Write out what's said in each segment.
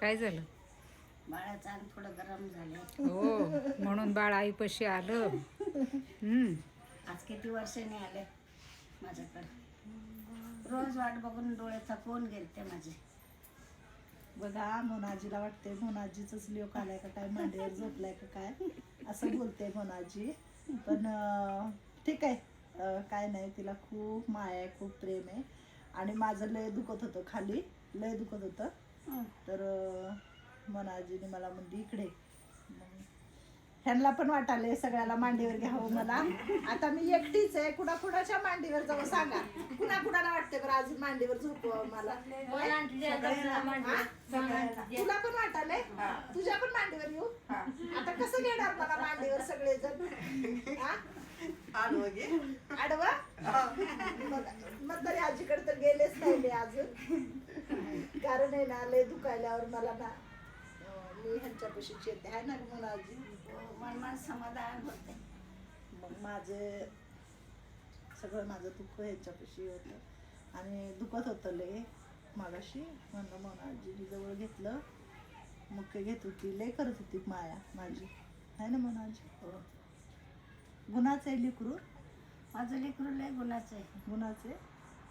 काय झालं? बाळाचं अंग थोडं गरम झालं. हो म्हणून बाळ आईपाशी आलं. हम्म. आज किती वर्षांनी आले माझ्याकडे? रोज वाट बघून डोळे थकवून गेलते माझे. बघा मोनाजीला वाटते मोनाजीच लिओक आलाय का काय मांडीवर झोपलाय का काय असं बोलते मोनाजी. पण ठीक आहे. काय नाही तिला खूप माया आहे खूप प्रेम आहे. आणि माझं लय दुखत होतं खाली लय दुखत होतं. तर मोनाजीने मला म्हणली इकडे. ह्यांना पण वाटाले सगळ्याला मांडीवर घ्यावं मला. आता मी एकटीच आहे कुणा कुणाच्या मांडीवर जाऊ सांगा. कुणा कुणाला वाटते बरं अजून मांडीवर झोपव मला? तुला पण वाटाले तुझ्या पण मांडीवर येऊ? आता कसं घेणार मला मांडीवर सगळेजण? हा? आडवा मग- तरी आजीकडे तर गेलेच नाही अजून. कारण आहे ना लय दुखायल्यावर मला ना मी ह्यांच्यापाशीच येते आहे ना म्हणून आजी मन मन समाधान होते. मग माझे सगळं माझं दुःख ह्याच्यापाशी होतं. आणि दुखत होतं लय मागाशी. म्हणलं मग आजीने जवळ घेतलं. मुख्य घेत होती लय करत होती माया माझी. आहे ना म्हणून आजी? हो. गुणाचं आहे लिकरू? माझं लेकरू लय गुणाचं आहे. गुणाचे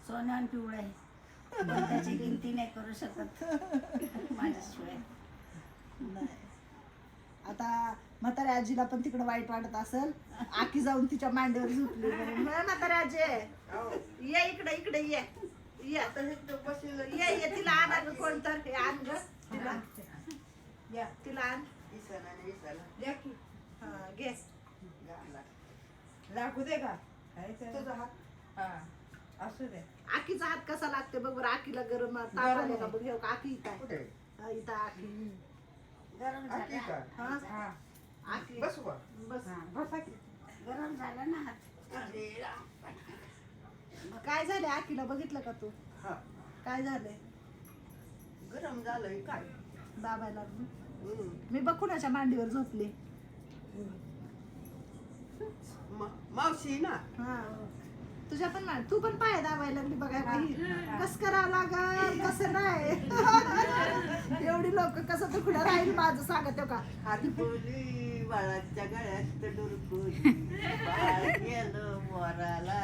सोनं आणि पिवळं आहे. त्याची गिनती नाही करू शकत. माझ्याशिवाय. नाही. आता म्हाताऱ्या आजीला पण तिकडं वाईट वाटत असेल. आकी जाऊन तिच्या मांडीवर झोपली म्हणून "होय म्हाताऱ्या आजी ये इकडे इकडे ये. ये आता हे तो बसलेलं. ये ये तिला आण कोण तर हे आण ग तिला. या तिला आण. हा घे. लागू दे का? तुझा हात. हा. असू दे. आकीचा हात कसा लागते बघ बरं आकीला गरम ताप आले का बघ हे बघ, आकी इथं आहे. हा, इथं आकी गरम झालं. हा? हा. आकी बसू का बस. हा बसा की. गरम झालं ना. हात काय झालं आकीला बघितलं का तू? हा. काय झालंय गरम झालंय काय? दाबायला मी बघ कुणाच्या मांडीवर झोपले. मावशी ना? हा. तुझ्या पण मा- तू पण पाय दाबायला लागली बघाय बाई कस करावं लागल? कसं नाही? एवढी लोक कसं तुकडं राहील माझं सांगत हो का? बोली बाळाच्या गळ्यात डुरकुली बाळ गेलं मोराला.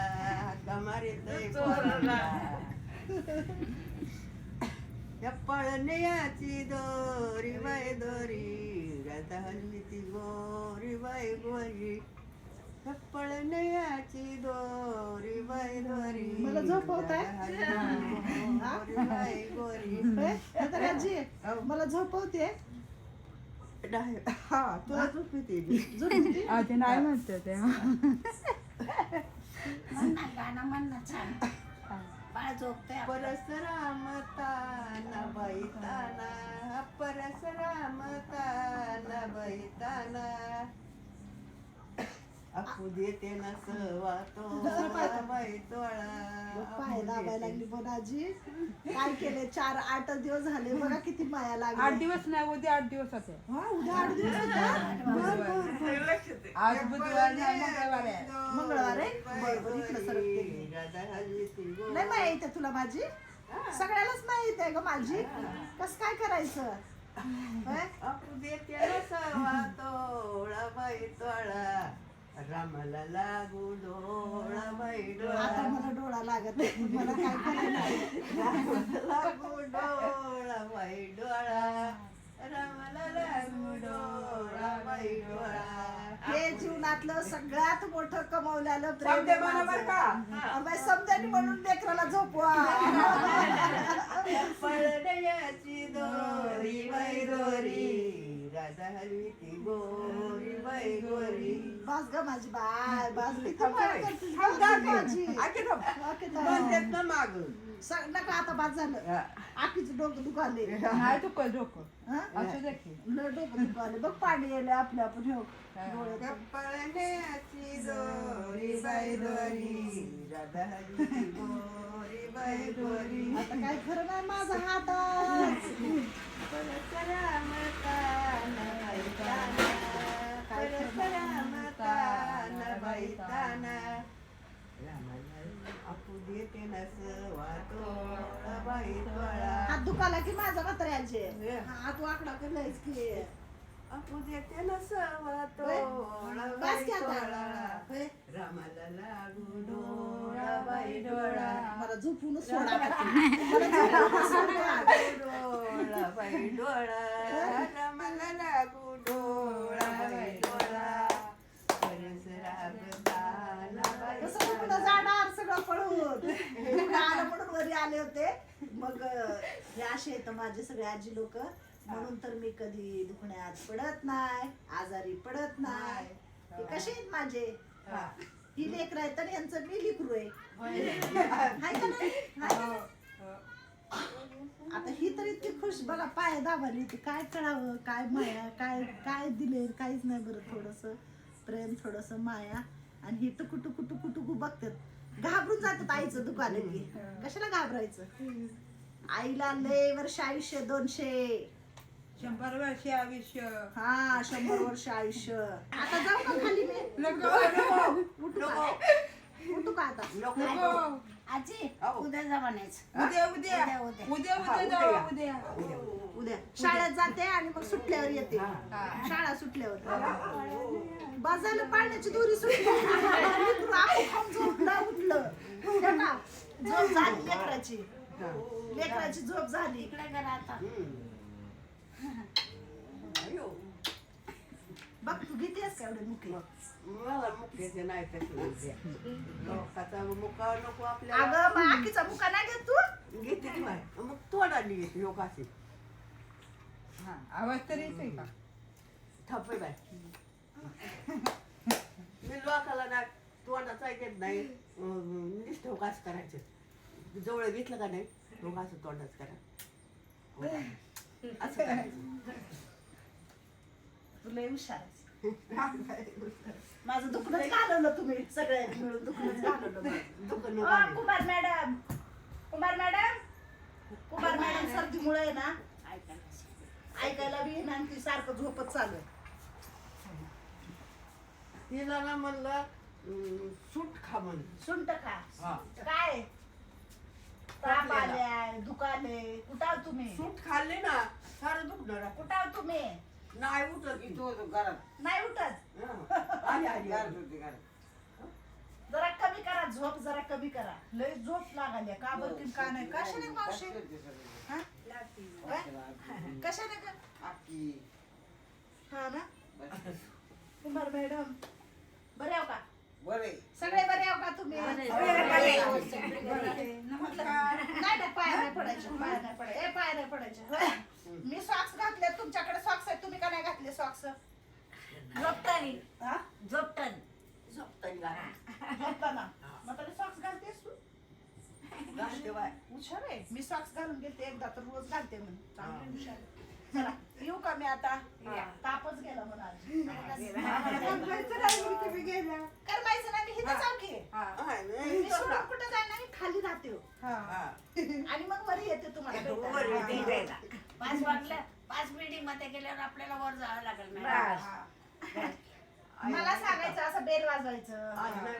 या पळण्याची दोरी बाय दोरी राधा हल्ली ती गोरी बाय गोरी. पळण्याची दोरी बाय दोरी. मला झोपवताय? राधा हल्ली ती गोरी होय? म्हातारी आजी मला झोपवते नाही, हा तुला झोप येते झोपवते ते नाही म्हणते ते. गाणं म्हण ना छान बाळ झोपतंय आपलं. परसरामताना बैताना परसरामताना बैताना. अपू देते ना सवातो. बैतोळा पाय दाबायला लागली पण आजी काय केले? चार आठ दिवस झाले. बघा किती माया आठ लागली दिवस नाही उद्या आठ दिवस हा उद्या आठ दिवस होता बर, बर, बर. आज बुधवार नाही मंगळवार आहे. मंगळवार आहे? इकडं सरकते. नाही माया येते तुला माझी? सगळ्यालाच माहिती येते ग माझी. कस काय करायचं? होय? अपू देते ना सवातोळा बैतोळा रामाला लागू डोळा आता मला डोळा लागत नाही. मला काय करायला लागू डोळा बाई डोळा रामाला लागू डोळा हे जीवनातलं सगळ्यात मोठं कमवलेलं प्रेम. का? म्हणून लेकराला झोपवा. पळण्याची दोरी बाई दोरी राधा हलवी ती गोरी. गोरी बस ग माझी बाय बस. किती माया गं. माझी. थांब. ना माग. स- नका आता बाद झालं. आखीच डोकं दुखाले नाही तू डोकं? असू दे की. लय डोकं दुखाले बघ पाणी येले आपल्या आपण हो. डोळ्यात. पळण्याची दोरी बाई दोरी ती गोरी बाई आता काय खरं नाही माझा हात. हात दुखा बोला की माझा मात्र आलचे हा तू आकडा करलायस की आपण येते ना सवा होय? तोळा बस बाई की आता. तोळा. होय? रामाला लागू डोळा बाई डोळा मला झोपून सोडा. डोळा बाई डोळा रामाला लागू डोळा दुखणं आलं म्हणून वरी आले होते. मग हे असे आहेत माझे सगळे आजी लोक. म्हणून तर मी कधी दुखण्यात पडत नाही आजारी पडत नाही. हे कसे आहेत माझे? हा. ही लेकर आहे तर यांचं मी लिकरू आहे. हाय. का नाही? हाय का नाही? आता ही तर इतकी खुश बघा पाय दाबाली होती काय कळावं? काय माया? काय काय दिले? काहीच नाही बरं थोडस. प्रेम थोडस माया. आणि ही टुकू टुकू टुकू टुकू बघतात. घाबरून जातात आईचं दुकान की. कशाला घाबरायचं? आईला लय वर्ष आयुष्य दोनशे. शंभर वर्ष आयुष्य. हा शंभर वर्ष आयुष्य. आता जाऊ का खाली? मी नको. उठू का? उठू का आता? नको. आजी हो. उद्या जा म्हणायचं. उद्या उद्या. उद्या, उद्या. उद्या हा, उद्या उद्या जाऊ या. उद्या. उद्या शाळेत जाते आणि मग सुटल्यावर येते. शाळा सुटल्यावर. बाजारला पाण्याची दोरी सुटली. लेकरू आखू खाऊन झोपलं उठलं. हे का? झोप झाली लेकराची. लेकराची झोप झाली. इकडे करा आता. बघ तू घेतेस का एवढे मुके मला मुख्याचे नाही लोकाचा मुका नको आपल्याला अगं मग आखीचा मुका नाही घेत तू घेते की बाय मग तोंडाली घेते लोकाची हा आवाज तर येतोय का थपे बाय मी लोकाला ना तोंडाचा ऐकत नाही नुसतं काच करायचं जवळ घेतलं का नाही असं तोंडाच करा असं करायचं तुला हुशार आहेस. माझं दुखणंच घालवलं तुम्ही सगळे मिळून दुखणंच घालवलं Kumar madam. Kumar madam. Kumar madam सर्दीमुळे आहे ना ऐकायला ऐकायला बी ना ती सारखं झोपत चालू आहे. तिला ना म्हणलं अं, सूट खा म्हण. सुंट खा. हा. काय? ताप आलाय दुखाले. कुठं आहो तुम्ही? सूट खाल्ली ना सारं दुखणार. आहे. कुठं आहो तुम्ही? नाही उठत ती. नाही उठत? हं. आली आली आली. जरा कमी करा झोप जरा कमी करा. लय झोप लागाली का बरं की का नाही? कशाने मावशी हा? काय? कशाने ग हा ना? कुमार मॅडम बरे आहो का? सगळे बरे आहो का तुम्ही? बरे. नमस्कार नाही नाही पाय नाही पडायचे पाय नाही पडायचे ए पाय नाही पडायचे होय. मी सॉक्स घातले तुमच्याकडे सॉक्स आहेत तुम्ही का नाही घातले सॉक्स झोपतानी. हा? झोपतानी. झोपताना. झोपताना? मग तरी सॉक्स घालतेस तू? घालते बाय. हुशार आहे. मी सॉक्स घालून गेलते एकदा तर रोज घालते म्हणून चांगली हुशार आहे. चला येऊ का मी आता? तापच गेला म्हणा करमायचं नाही मी हिथं हा. नाही, मी सोडून कुठं जाणार? मी खाली राहते. हो. हा. हा. आणि मग वरी येते तुम्हाला वर. येते. पाच वाजल्या पाच बिल्डिंगमध्ये गेल्यावर आपल्याला वर जावं लागेल बस. मॅडम मला सांगायचं असं बेल वाजवायचं